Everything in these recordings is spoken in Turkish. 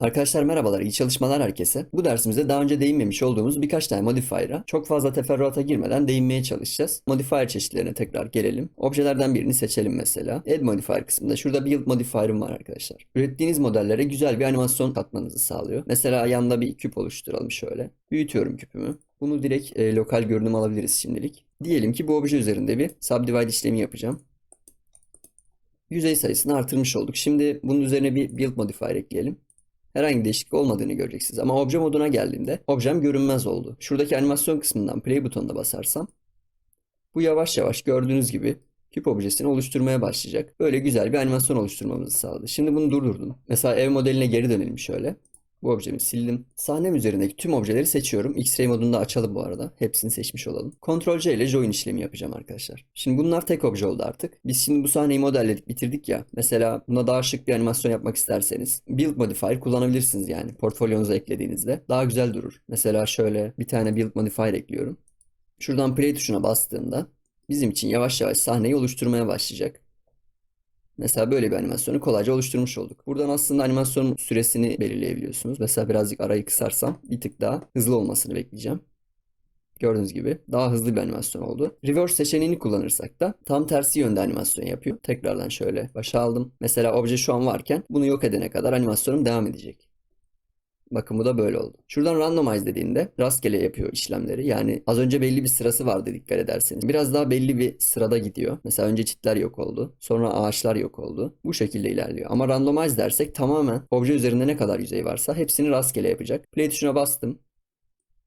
Arkadaşlar merhabalar, iyi çalışmalar herkese. Bu dersimizde daha önce değinmemiş olduğumuz birkaç tane modifier'a çok fazla teferruata girmeden değinmeye çalışacağız. Modifier çeşitlerine tekrar gelelim. Objelerden birini seçelim mesela. Add modifier kısmında şurada build modifier'ım var arkadaşlar. Ürettiğiniz modellere güzel bir animasyon katmanızı sağlıyor. Mesela yanında bir küp oluşturalım şöyle. Büyütüyorum küpümü. Bunu direkt e, lokal görünüm alabiliriz şimdilik. Diyelim ki bu obje üzerinde bir subdivide işlemi yapacağım. Yüzey sayısını artırmış olduk. Şimdi bunun üzerine bir build modifier ekleyelim herhangi değişiklik olmadığını göreceksiniz. Ama obje moduna geldiğimde objem görünmez oldu. Şuradaki animasyon kısmından play butonuna basarsam bu yavaş yavaş gördüğünüz gibi küp objesini oluşturmaya başlayacak. Böyle güzel bir animasyon oluşturmamızı sağladı. Şimdi bunu durdurdum. Mesela ev modeline geri dönelim şöyle. Bu objemi sildim. Sahnem üzerindeki tüm objeleri seçiyorum. X-ray modunda açalım bu arada. Hepsini seçmiş olalım. Ctrl C ile join işlemi yapacağım arkadaşlar. Şimdi bunlar tek obje oldu artık. Biz şimdi bu sahneyi modelledik, bitirdik ya. Mesela buna daha şık bir animasyon yapmak isterseniz build modifier kullanabilirsiniz yani portfolyonuza eklediğinizde. Daha güzel durur. Mesela şöyle bir tane build modifier ekliyorum. Şuradan play tuşuna bastığımda bizim için yavaş yavaş sahneyi oluşturmaya başlayacak. Mesela böyle bir animasyonu kolayca oluşturmuş olduk. Buradan aslında animasyonun süresini belirleyebiliyorsunuz. Mesela birazcık arayı kısarsam bir tık daha hızlı olmasını bekleyeceğim. Gördüğünüz gibi daha hızlı bir animasyon oldu. Reverse seçeneğini kullanırsak da tam tersi yönde animasyon yapıyor. Tekrardan şöyle başa aldım. Mesela obje şu an varken bunu yok edene kadar animasyonum devam edecek. Bakın bu da böyle oldu. Şuradan randomize dediğinde rastgele yapıyor işlemleri. Yani az önce belli bir sırası vardı dikkat ederseniz. Biraz daha belli bir sırada gidiyor. Mesela önce çitler yok oldu. Sonra ağaçlar yok oldu. Bu şekilde ilerliyor. Ama randomize dersek tamamen obje üzerinde ne kadar yüzey varsa hepsini rastgele yapacak. Play tuşuna bastım.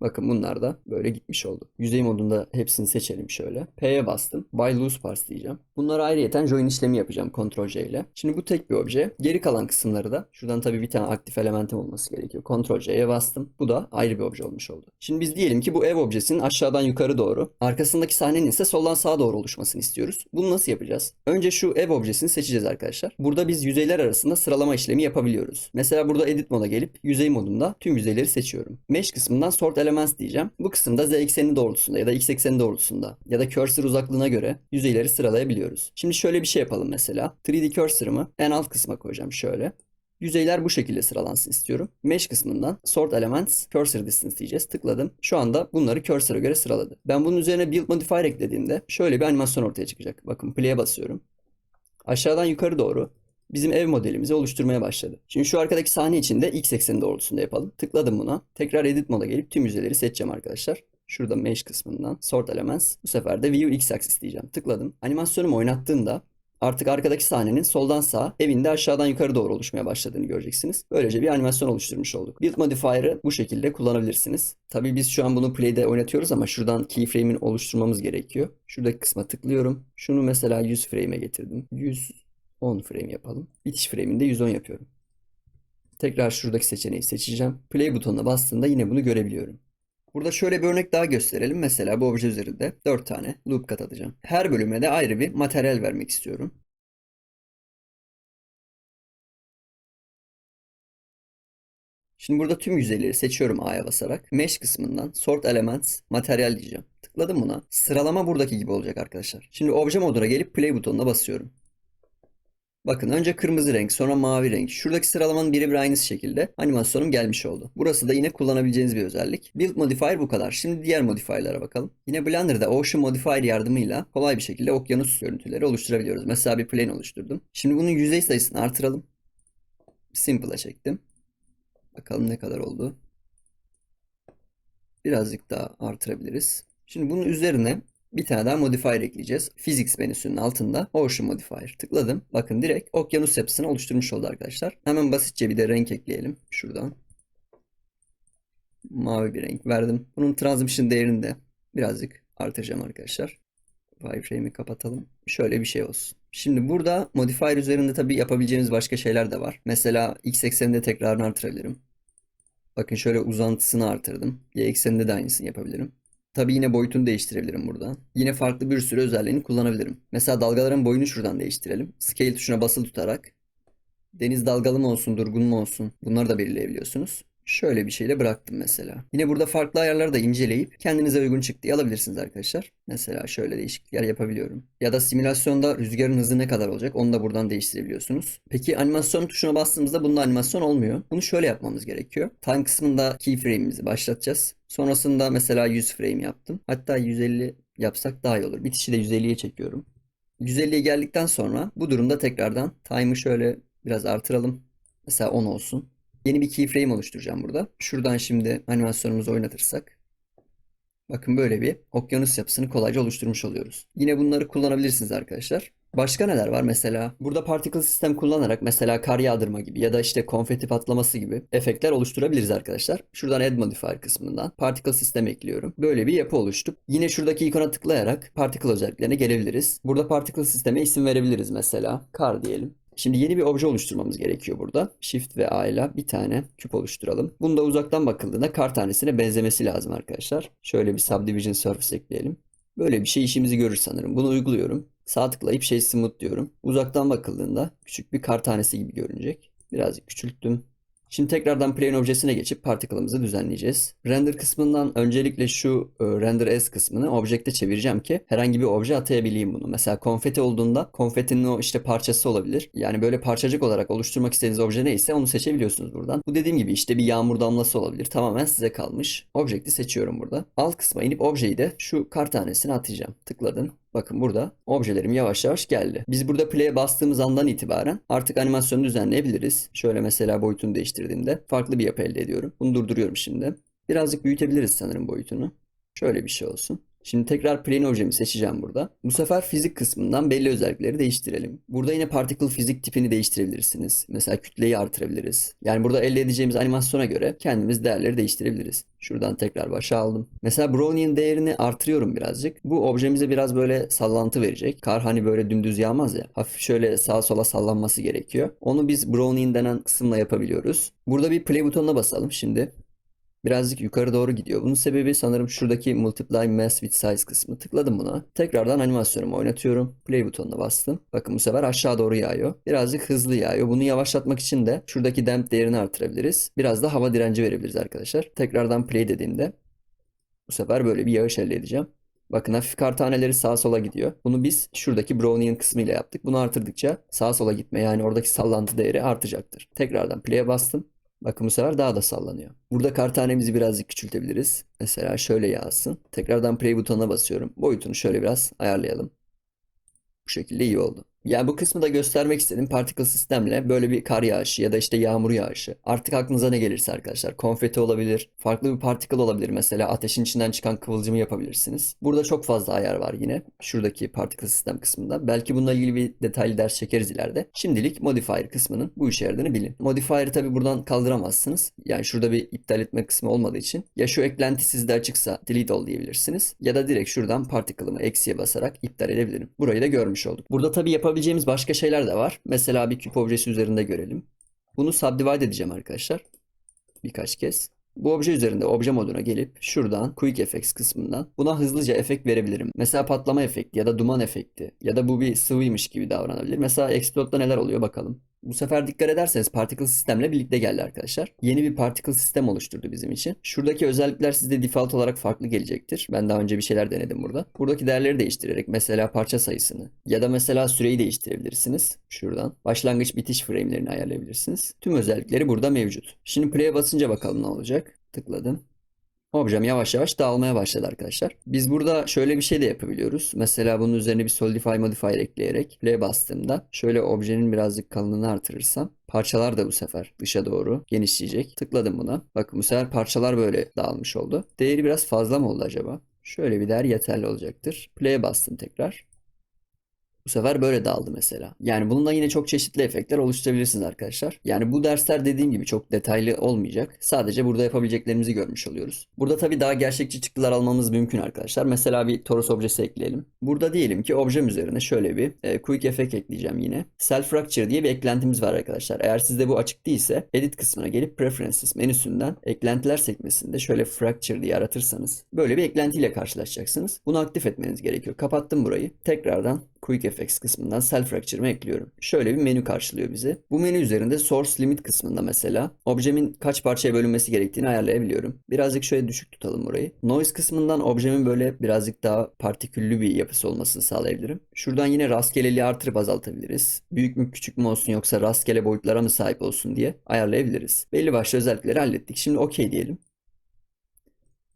Bakın bunlar da böyle gitmiş oldu. Yüzey modunda hepsini seçelim şöyle. P'ye bastım. By loose parts diyeceğim. Bunlara ayrıyeten join işlemi yapacağım Ctrl C ile. Şimdi bu tek bir obje. Geri kalan kısımları da şuradan tabii bir tane aktif elementim olması gerekiyor. Ctrl C'ye bastım. Bu da ayrı bir obje olmuş oldu. Şimdi biz diyelim ki bu ev objesinin aşağıdan yukarı doğru, arkasındaki sahnenin ise soldan sağa doğru oluşmasını istiyoruz. Bunu nasıl yapacağız? Önce şu ev objesini seçeceğiz arkadaşlar. Burada biz yüzeyler arasında sıralama işlemi yapabiliyoruz. Mesela burada edit moda gelip yüzey modunda tüm yüzeyleri seçiyorum. Mesh kısmından sort elements diyeceğim. Bu kısımda z ekseni doğrultusunda ya da x ekseni doğrultusunda ya da cursor uzaklığına göre yüzeyleri sıralayabiliyoruz. Şimdi şöyle bir şey yapalım mesela. 3D cursor'ımı en alt kısma koyacağım şöyle. Yüzeyler bu şekilde sıralansın istiyorum. Mesh kısmından Sort Elements Cursor Distance diyeceğiz. Tıkladım. Şu anda bunları cursor'a göre sıraladı. Ben bunun üzerine Build Modifier eklediğimde şöyle bir animasyon ortaya çıkacak. Bakın play'e basıyorum. Aşağıdan yukarı doğru bizim ev modelimizi oluşturmaya başladı. Şimdi şu arkadaki sahne için de x ekseni doğrultusunda yapalım. Tıkladım buna. Tekrar edit moda gelip tüm yüzeyleri seçeceğim arkadaşlar. Şurada mesh kısmından sort elements. Bu sefer de view x axis diyeceğim. Tıkladım. Animasyonumu oynattığımda artık arkadaki sahnenin soldan sağa, evinde aşağıdan yukarı doğru oluşmaya başladığını göreceksiniz. Böylece bir animasyon oluşturmuş olduk. Build modifier'ı bu şekilde kullanabilirsiniz. Tabii biz şu an bunu play'de oynatıyoruz ama şuradan keyframe'ini oluşturmamız gerekiyor. Şuradaki kısma tıklıyorum. Şunu mesela 100 frame'e getirdim. 100 10 frame yapalım. Bitiş frame'inde 110 yapıyorum. Tekrar şuradaki seçeneği seçeceğim. Play butonuna bastığımda yine bunu görebiliyorum. Burada şöyle bir örnek daha gösterelim. Mesela bu obje üzerinde 4 tane loop kat atacağım. Her bölüme de ayrı bir materyal vermek istiyorum. Şimdi burada tüm yüzeyleri seçiyorum A'ya basarak. Mesh kısmından Sort Elements Materyal diyeceğim. Tıkladım buna. Sıralama buradaki gibi olacak arkadaşlar. Şimdi obje moduna gelip Play butonuna basıyorum. Bakın önce kırmızı renk sonra mavi renk. Şuradaki sıralamanın birebir aynısı şekilde animasyonum gelmiş oldu. Burası da yine kullanabileceğiniz bir özellik. Build Modifier bu kadar. Şimdi diğer modifier'lara bakalım. Yine Blender'da Ocean Modifier yardımıyla kolay bir şekilde okyanus görüntüleri oluşturabiliyoruz. Mesela bir plane oluşturdum. Şimdi bunun yüzey sayısını artıralım. Simple'a çektim. Bakalım ne kadar oldu. Birazcık daha artırabiliriz. Şimdi bunun üzerine bir tane daha modifier ekleyeceğiz. Physics menüsünün altında Ocean Modifier. Tıkladım. Bakın direkt okyanus yapısını oluşturmuş oldu arkadaşlar. Hemen basitçe bir de renk ekleyelim. Şuradan. Mavi bir renk verdim. Bunun transmission değerini de birazcık artıracağım arkadaşlar. Wireframe'i kapatalım. Şöyle bir şey olsun. Şimdi burada modifier üzerinde tabii yapabileceğimiz başka şeyler de var. Mesela x ekseninde tekrarını artırabilirim. Bakın şöyle uzantısını artırdım. Y ekseninde de aynısını yapabilirim. Tabii yine boyutunu değiştirebilirim buradan. Yine farklı bir sürü özelliğini kullanabilirim. Mesela dalgaların boyunu şuradan değiştirelim. Scale tuşuna basılı tutarak deniz dalgalı mı olsun, durgun mu olsun bunları da belirleyebiliyorsunuz. Şöyle bir şeyle bıraktım mesela. Yine burada farklı ayarları da inceleyip kendinize uygun çıktıyı alabilirsiniz arkadaşlar. Mesela şöyle değişiklikler yapabiliyorum. Ya da simülasyonda rüzgarın hızı ne kadar olacak onu da buradan değiştirebiliyorsunuz. Peki animasyon tuşuna bastığımızda bunda animasyon olmuyor. Bunu şöyle yapmamız gerekiyor. Time kısmında keyframe'imizi başlatacağız. Sonrasında mesela 100 frame yaptım. Hatta 150 yapsak daha iyi olur. Bitişi de 150'ye çekiyorum. 150'ye geldikten sonra bu durumda tekrardan time'ı şöyle biraz artıralım. Mesela 10 olsun. Yeni bir keyframe oluşturacağım burada. Şuradan şimdi animasyonumuzu oynatırsak. Bakın böyle bir okyanus yapısını kolayca oluşturmuş oluyoruz. Yine bunları kullanabilirsiniz arkadaşlar. Başka neler var? Mesela burada particle sistem kullanarak mesela kar yağdırma gibi ya da işte konfeti patlaması gibi efektler oluşturabiliriz arkadaşlar. Şuradan add modifier kısmından particle sistem ekliyorum. Böyle bir yapı oluştu. Yine şuradaki ikona tıklayarak particle özelliklerine gelebiliriz. Burada particle sisteme isim verebiliriz mesela. Kar diyelim. Şimdi yeni bir obje oluşturmamız gerekiyor burada. Shift ve A ile bir tane küp oluşturalım. Bunu da uzaktan bakıldığında kar tanesine benzemesi lazım arkadaşlar. Şöyle bir subdivision surface ekleyelim. Böyle bir şey işimizi görür sanırım. Bunu uyguluyorum. Sağ tıklayıp şey smooth diyorum. Uzaktan bakıldığında küçük bir kar tanesi gibi görünecek. Birazcık küçülttüm. Şimdi tekrardan plane objesine geçip particle'ımızı düzenleyeceğiz. Render kısmından öncelikle şu e, render as kısmını objekte çevireceğim ki herhangi bir obje atayabileyim bunu. Mesela konfeti olduğunda konfetinin o işte parçası olabilir. Yani böyle parçacık olarak oluşturmak istediğiniz obje neyse onu seçebiliyorsunuz buradan. Bu dediğim gibi işte bir yağmur damlası olabilir. Tamamen size kalmış. Objekti seçiyorum burada. Alt kısma inip objeyi de şu kar tanesine atacağım. Tıkladım. Bakın burada objelerim yavaş yavaş geldi. Biz burada play'e bastığımız andan itibaren artık animasyonu düzenleyebiliriz. Şöyle mesela boyutunu değiştirdiğimde farklı bir yapı elde ediyorum. Bunu durduruyorum şimdi. Birazcık büyütebiliriz sanırım boyutunu. Şöyle bir şey olsun. Şimdi tekrar plane objemi seçeceğim burada. Bu sefer fizik kısmından belli özellikleri değiştirelim. Burada yine particle fizik tipini değiştirebilirsiniz. Mesela kütleyi artırabiliriz. Yani burada elde edeceğimiz animasyona göre kendimiz değerleri değiştirebiliriz. Şuradan tekrar başa aldım. Mesela Brownian değerini artırıyorum birazcık. Bu objemize biraz böyle sallantı verecek. Kar hani böyle dümdüz yağmaz ya. Hafif şöyle sağa sola sallanması gerekiyor. Onu biz Brownian denen kısımla yapabiliyoruz. Burada bir play butonuna basalım şimdi. Birazcık yukarı doğru gidiyor. Bunun sebebi sanırım şuradaki Multiply Mass with Size kısmı. Tıkladım buna. Tekrardan animasyonumu oynatıyorum. Play butonuna bastım. Bakın bu sefer aşağı doğru yağıyor. Birazcık hızlı yağıyor. Bunu yavaşlatmak için de şuradaki damp değerini artırabiliriz. Biraz da hava direnci verebiliriz arkadaşlar. Tekrardan play dediğimde bu sefer böyle bir yağış elde edeceğim. Bakın hafif kar taneleri sağa sola gidiyor. Bunu biz şuradaki Brownian kısmıyla yaptık. Bunu artırdıkça sağa sola gitme yani oradaki sallantı değeri artacaktır. Tekrardan play'e bastım. Bakın bu sefer daha da sallanıyor. Burada kar tanemizi birazcık küçültebiliriz. Mesela şöyle yağsın. Tekrardan play butonuna basıyorum. Boyutunu şöyle biraz ayarlayalım. Bu şekilde iyi oldu. Yani bu kısmı da göstermek istedim. Particle sistemle böyle bir kar yağışı ya da işte yağmur yağışı. Artık aklınıza ne gelirse arkadaşlar. Konfeti olabilir. Farklı bir particle olabilir. Mesela ateşin içinden çıkan kıvılcımı yapabilirsiniz. Burada çok fazla ayar var yine. Şuradaki particle sistem kısmında. Belki bununla ilgili bir detaylı ders çekeriz ileride. Şimdilik modifier kısmının bu işe yaradığını bilin. Modifier'ı tabi buradan kaldıramazsınız. Yani şurada bir iptal etme kısmı olmadığı için. Ya şu eklenti sizde açıksa delete all diyebilirsiniz. Ya da direkt şuradan particle'ımı eksiye basarak iptal edebilirim. Burayı da görmüş olduk. Burada tabi yapabileceğimiz başka şeyler de var. Mesela bir küp objesi üzerinde görelim. Bunu subdivide edeceğim arkadaşlar. Birkaç kez. Bu obje üzerinde obje moduna gelip şuradan Quick Effects kısmından buna hızlıca efekt verebilirim. Mesela patlama efekti ya da duman efekti ya da bu bir sıvıymış gibi davranabilir. Mesela Explode'da neler oluyor bakalım. Bu sefer dikkat ederseniz particle sistemle birlikte geldi arkadaşlar. Yeni bir particle sistem oluşturdu bizim için. Şuradaki özellikler sizde default olarak farklı gelecektir. Ben daha önce bir şeyler denedim burada. Buradaki değerleri değiştirerek mesela parça sayısını ya da mesela süreyi değiştirebilirsiniz. Şuradan başlangıç bitiş frame'lerini ayarlayabilirsiniz. Tüm özellikleri burada mevcut. Şimdi play'e basınca bakalım ne olacak. Tıkladım. Objem yavaş yavaş dağılmaya başladı arkadaşlar. Biz burada şöyle bir şey de yapabiliyoruz. Mesela bunun üzerine bir Solidify Modifier ekleyerek play bastığımda şöyle objenin birazcık kalınlığını artırırsam parçalar da bu sefer dışa doğru genişleyecek. Tıkladım buna. Bakın bu sefer parçalar böyle dağılmış oldu. Değeri biraz fazla mı oldu acaba? Şöyle bir değer yeterli olacaktır. Play'e bastım tekrar. Bu sefer böyle dağıldı mesela. Yani bununla yine çok çeşitli efektler oluşturabilirsiniz arkadaşlar. Yani bu dersler dediğim gibi çok detaylı olmayacak. Sadece burada yapabileceklerimizi görmüş oluyoruz. Burada tabii daha gerçekçi çıktılar almamız mümkün arkadaşlar. Mesela bir torus objesi ekleyelim. Burada diyelim ki objem üzerine şöyle bir e, quick effect ekleyeceğim yine. Self fracture diye bir eklentimiz var arkadaşlar. Eğer sizde bu açık değilse edit kısmına gelip preferences menüsünden eklentiler sekmesinde şöyle fracture diye aratırsanız böyle bir eklentiyle karşılaşacaksınız. Bunu aktif etmeniz gerekiyor. Kapattım burayı. Tekrardan Quick Effects kısmından Cell Fracture'ımı ekliyorum. Şöyle bir menü karşılıyor bizi. Bu menü üzerinde Source Limit kısmında mesela objemin kaç parçaya bölünmesi gerektiğini ayarlayabiliyorum. Birazcık şöyle düşük tutalım burayı. Noise kısmından objemin böyle birazcık daha partiküllü bir yapısı olmasını sağlayabilirim. Şuradan yine rastgeleliği artırıp azaltabiliriz. Büyük mü küçük mü olsun yoksa rastgele boyutlara mı sahip olsun diye ayarlayabiliriz. Belli başlı özellikleri hallettik. Şimdi OK diyelim.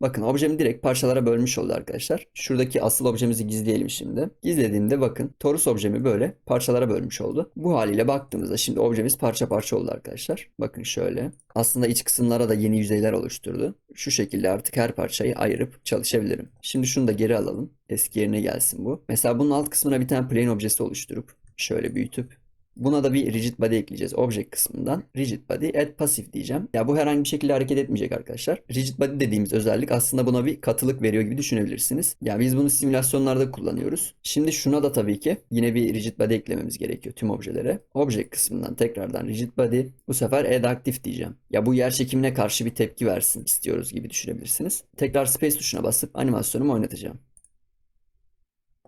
Bakın objemi direkt parçalara bölmüş oldu arkadaşlar. Şuradaki asıl objemizi gizleyelim şimdi. Gizlediğimde bakın torus objemi böyle parçalara bölmüş oldu. Bu haliyle baktığımızda şimdi objemiz parça parça oldu arkadaşlar. Bakın şöyle. Aslında iç kısımlara da yeni yüzeyler oluşturdu. Şu şekilde artık her parçayı ayırıp çalışabilirim. Şimdi şunu da geri alalım. Eski yerine gelsin bu. Mesela bunun alt kısmına bir tane plane objesi oluşturup şöyle büyütüp Buna da bir rigid body ekleyeceğiz. Object kısmından rigid body add passive diyeceğim. Ya bu herhangi bir şekilde hareket etmeyecek arkadaşlar. Rigid body dediğimiz özellik aslında buna bir katılık veriyor gibi düşünebilirsiniz. Ya biz bunu simülasyonlarda kullanıyoruz. Şimdi şuna da tabii ki yine bir rigid body eklememiz gerekiyor tüm objelere. Object kısmından tekrardan rigid body. Bu sefer add active diyeceğim. Ya bu yer çekimine karşı bir tepki versin istiyoruz gibi düşünebilirsiniz. Tekrar space tuşuna basıp animasyonumu oynatacağım.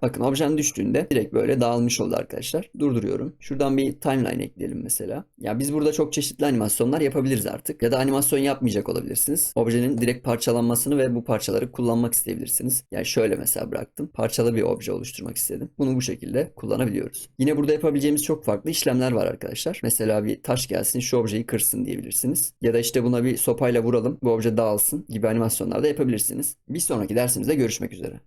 Bakın objenin düştüğünde direkt böyle dağılmış oldu arkadaşlar. Durduruyorum. Şuradan bir timeline ekleyelim mesela. Ya biz burada çok çeşitli animasyonlar yapabiliriz artık. Ya da animasyon yapmayacak olabilirsiniz. Objenin direkt parçalanmasını ve bu parçaları kullanmak isteyebilirsiniz. Yani şöyle mesela bıraktım. Parçalı bir obje oluşturmak istedim. Bunu bu şekilde kullanabiliyoruz. Yine burada yapabileceğimiz çok farklı işlemler var arkadaşlar. Mesela bir taş gelsin şu objeyi kırsın diyebilirsiniz. Ya da işte buna bir sopayla vuralım bu obje dağılsın gibi animasyonlar da yapabilirsiniz. Bir sonraki dersimizde görüşmek üzere.